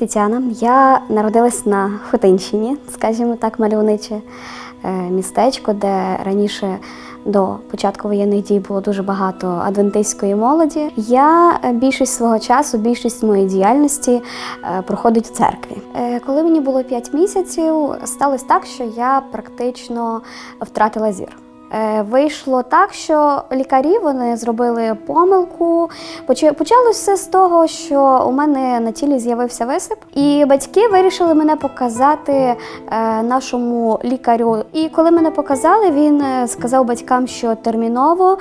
Тетяна. Я народилась на Хотинщині, скажімо так, мальовниче е, містечко, де раніше до початку воєнних дій було дуже багато адвентистської молоді. Я е, більшість свого часу, більшість моєї діяльності е, проходить в церкві. Коли мені було 5 місяців, сталося так, що я практично втратила зір. Е, Вийшло так, що лікарі вони зробили помилку. Поча- Почалося все з того, що у мене на тілі з'явився висип, і батьки вирішили мене показати е, нашому лікарю. І коли мене показали, він е, сказав батькам, що терміново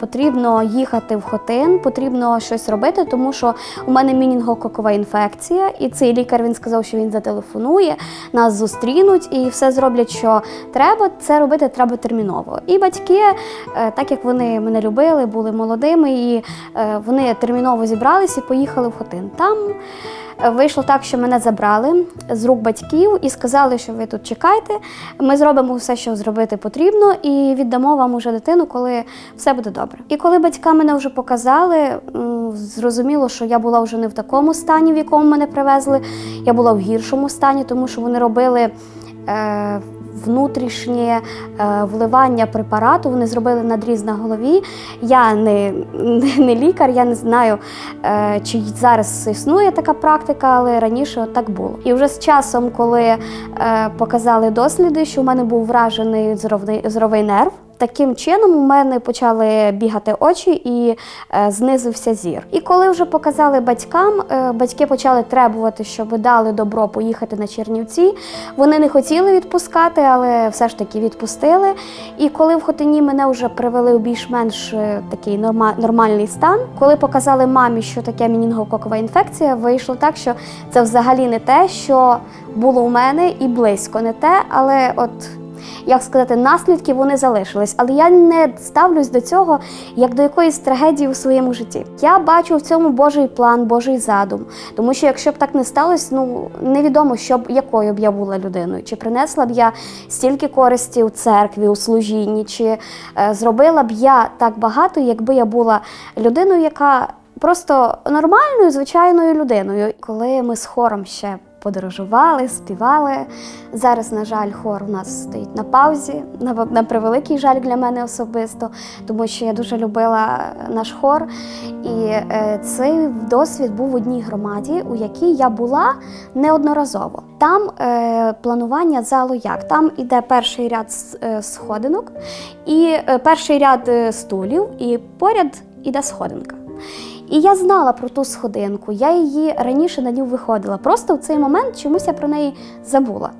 потрібно їхати в Хотин, потрібно щось робити, тому що у мене мінінгококова інфекція. І цей лікар він сказав, що він зателефонує, нас зустрінуть і все зроблять, що треба. Це робити треба терміново. І батьки, е, так як вони мене любили, були молодими, і е, вони терміново зібралися і поїхали в Хотин. Там е, вийшло так, що мене забрали з рук батьків і сказали, що ви тут чекайте. Ми зробимо все, що зробити потрібно, і віддамо вам уже дитину, коли все буде добре. І коли батькам мене вже показали, зрозуміло, що я була вже не в такому стані, в якому мене привезли. Я була в гіршому стані, тому що вони робили. Внутрішнє е, вливання препарату вони зробили надріз на голові. Я не, не, лікар, я не знаю, е, чи зараз існує така практика, але раніше так було. І вже з часом, коли е, показали досліди, що у мене був вражений зровний зоровий нерв. Таким чином у мене почали бігати очі і е, знизився зір. І коли вже показали батькам, е, батьки почали требувати, щоб дали добро поїхати на Чернівці. Вони не хотіли відпускати, але все ж таки відпустили. І коли в Хотині мене вже привели у більш-менш е, такий норма- нормальний стан, коли показали мамі, що таке мінінгококова інфекція, вийшло так, що це взагалі не те, що було у мене, і близько не те, але от як сказати, наслідки вони залишились. Але я не ставлюсь до цього як до якоїсь трагедії у своєму житті. Я бачу в цьому Божий план, Божий задум. Тому що якщо б так не сталося, ну невідомо, що б якою б я була людиною, чи принесла б я стільки користі у церкві, у служінні, чи е, зробила б я так багато, якби я була людиною, яка просто нормальною, звичайною людиною. Коли ми з хором ще подорожували, співали. Зараз, на жаль, хор у нас стоїть на паузі, на, превеликий жаль для мене особисто, тому що я дуже любила наш хор. І е, цей досвід був в одній громаді, у якій я була неодноразово. Там е, планування залу як? Там іде перший ряд е, сходинок, і е, перший ряд е, стулів, і поряд іде сходинка. І я знала про ту сходинку, я її раніше на нього виходила. Просто в цей момент чомусь я про неї забула.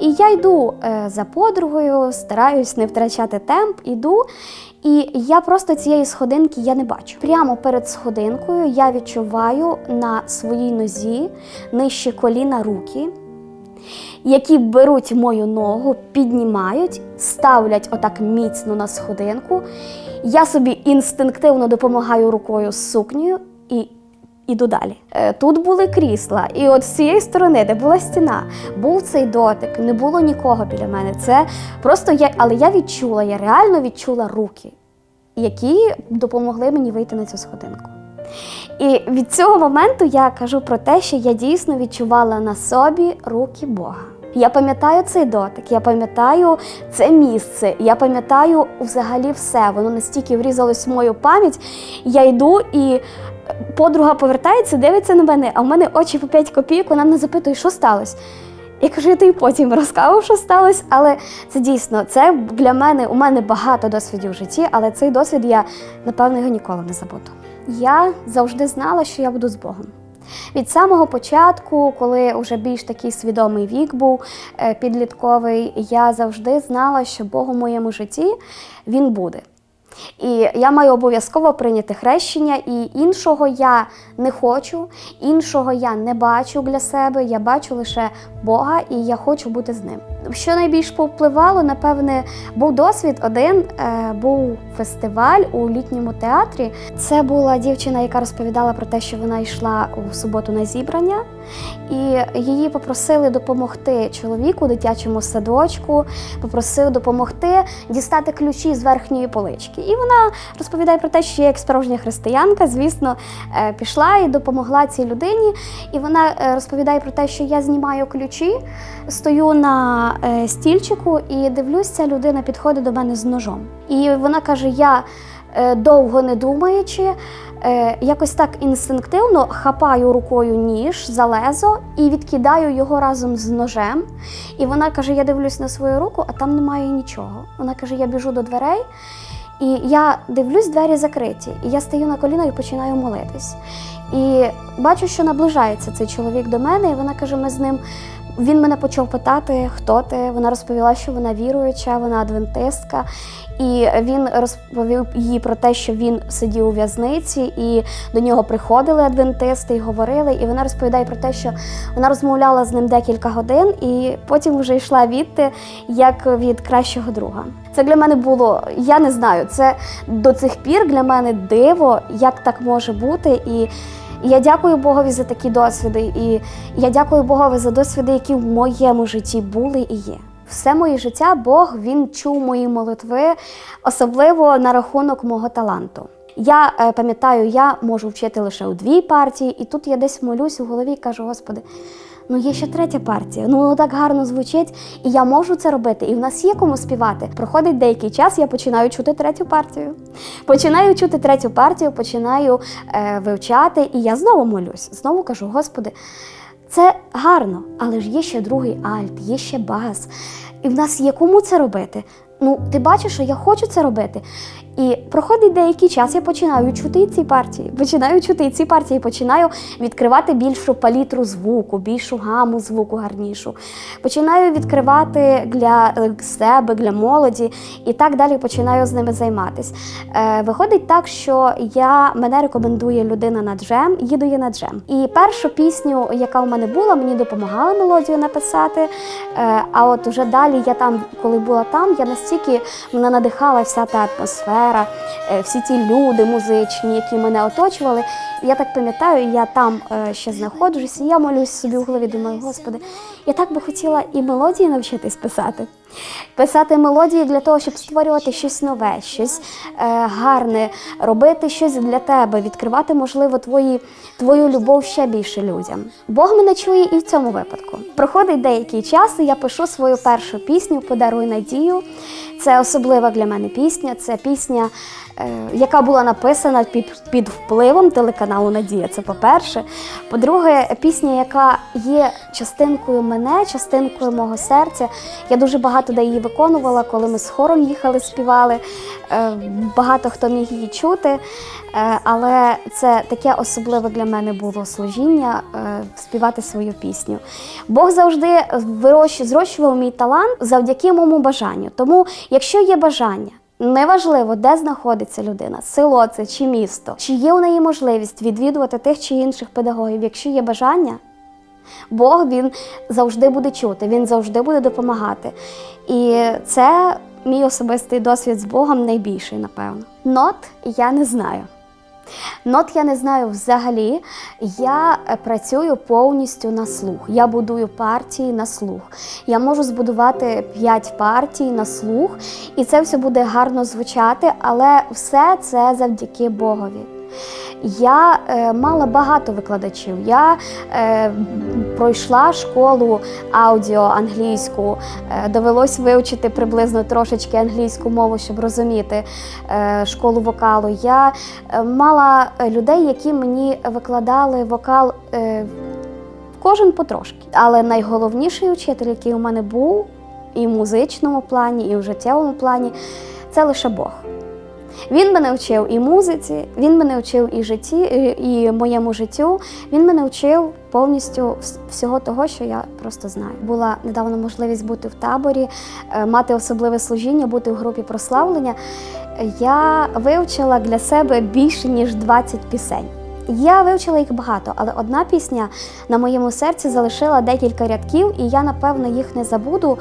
І я йду е, за подругою, стараюсь не втрачати темп, іду. І я просто цієї сходинки я не бачу. Прямо перед сходинкою я відчуваю на своїй нозі нижче коліна руки, які беруть мою ногу, піднімають, ставлять отак міцно на сходинку. Я собі інстинктивно допомагаю рукою з сукнею і іду далі. Е, Тут були крісла, і от з цієї сторони, де була стіна, був цей дотик, не було нікого біля мене. Це просто я, але я відчула, я реально відчула руки, які допомогли мені вийти на цю сходинку. І від цього моменту я кажу про те, що я дійсно відчувала на собі руки Бога. Я пам'ятаю цей дотик, я пам'ятаю це місце, я пам'ятаю взагалі все. Воно настільки врізалось в мою пам'ять. Я йду і подруга повертається, дивиться на мене, а в мене очі по 5 копійок, вона мене запитує, що сталося. Я кажу, я тобі потім розкажу, що сталося, але це дійсно це для мене. У мене багато досвідів в житті, але цей досвід я напевно його ніколи не забуду. Я завжди знала, що я буду з Богом. Від самого початку, коли вже більш такий свідомий вік був е, підлітковий, я завжди знала, що Бог у моєму житті він буде. І я маю обов'язково прийняти хрещення, і іншого я не хочу, іншого я не бачу для себе. Я бачу лише Бога, і я хочу бути з ним. Що найбільш повпливало, напевне, був досвід один. е, Був фестиваль у літньому театрі. Це була дівчина, яка розповідала про те, що вона йшла у суботу на зібрання. І її попросили допомогти чоловіку дитячому садочку, попросили допомогти дістати ключі з верхньої полички. І вона розповідає про те, що я як справжня християнка, звісно, е, пішла і допомогла цій людині. І вона е, розповідає про те, що я знімаю ключі, стою на е, стільчику і дивлюсь, ця людина підходить до мене з ножом. І вона каже: Я довго не думаючи, е, якось так інстинктивно хапаю рукою ніж за лезо і відкидаю його разом з ножем. І вона каже: Я дивлюсь на свою руку, а там немає нічого. Вона каже: Я біжу до дверей. І я дивлюсь, двері закриті, і я стою на коліна і починаю молитись. І бачу, що наближається цей чоловік до мене, і вона каже: ми з ним. Він мене почав питати, хто ти. Вона розповіла, що вона віруюча, вона адвентистка. І він розповів їй про те, що він сидів у в'язниці, і до нього приходили адвентисти і говорили. І вона розповідає про те, що вона розмовляла з ним декілька годин, і потім вже йшла відти як від кращого друга. Це для мене було, я не знаю, це до цих пір для мене диво, як так може бути. І я дякую Богові за такі досвіди, і я дякую Богові за досвіди, які в моєму житті були і є. Все моє життя Бог він чув мої молитви, особливо на рахунок мого таланту. Я е, пам'ятаю, я можу вчити лише у дві партії, і тут я десь молюсь у голові і кажу, Господи, ну є ще третя партія. Ну воно так гарно звучить, і я можу це робити. І в нас є кому співати. Проходить деякий час, я починаю чути третю партію. Починаю чути третю партію, починаю е, вивчати, і я знову молюсь. Знову кажу, Господи, це гарно, але ж є ще другий альт, є ще бас. І в нас є кому це робити. Ну, ти бачиш, що я хочу це робити. І проходить деякий час, я починаю чути ці партії, починаю чути ці партії, починаю відкривати більшу палітру звуку, більшу гаму звуку гарнішу. Починаю відкривати для е, себе, для молоді, і так далі починаю з ними займатися. Е, виходить так, що я мене рекомендує людина на джем, їду я на джем. І першу пісню, яка у мене була, мені допомагала мелодію написати. Е, а от уже далі я там, коли була там, я настільки мене надихала вся та атмосфера, е, всі ті люди музичні, які мене оточували. Я так пам'ятаю, я там е, ще знаходжусь, і я молюсь собі в голові, думаю, господи, я так би хотіла і мелодії навчитись писати. Писати мелодії для того, щоб створювати щось нове, щось е, гарне, робити щось для тебе, відкривати, можливо, твої, твою любов ще більше людям. Бог мене чує і в цьому випадку. Проходить деякий час, і я пишу свою першу пісню Подаруй надію. Це особлива для мене пісня. Це пісня, яка була написана під, під впливом телеканалу Надія. Це по-перше. По-друге, пісня, яка є частинкою мене, частинкою мого серця. Я дуже багато де її виконувала, коли ми з хором їхали, співали. Е, Багато хто міг її чути. Е, Але це таке особливе для мене було служіння е, співати свою пісню. Бог завжди зрощував мій талант завдяки моєму бажанню. Тому, якщо є бажання, Неважливо, де знаходиться людина, село це чи місто, чи є у неї можливість відвідувати тих чи інших педагогів, якщо є бажання, Бог він завжди буде чути, він завжди буде допомагати. І це мій особистий досвід з Богом найбільший, напевно. Нот я не знаю. Нот я не знаю взагалі. Я е, працюю повністю на слух. Я будую партії на слух. Я можу збудувати 5 партій на слух, і це все буде гарно звучати, але все це завдяки Богові. Я е, мала багато викладачів. Я е, пройшла школу аудіо англійську, е, довелось вивчити приблизно трошечки англійську мову, щоб розуміти е, школу вокалу. Я е, мала людей, які мені викладали вокал. Е, Кожен потрошки. Але найголовніший учитель, який у мене був і в музичному плані, і в життєвому плані, це лише Бог. Він мене вчив і музиці, він мене вчив і житті, і і моєму життю. Він мене вчив повністю всього того, що я просто знаю. Була недавно можливість бути в таборі, е, мати особливе служіння, бути в групі прославлення. Я вивчила для себе більше ніж 20 пісень. Я вивчила їх багато, але одна пісня на моєму серці залишила декілька рядків, і я напевно їх не забуду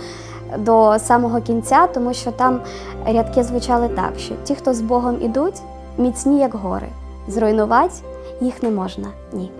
до самого кінця, тому що там рядки звучали так, що ті, хто з Богом ідуть, міцні, як гори, зруйнувати їх не можна. Ні.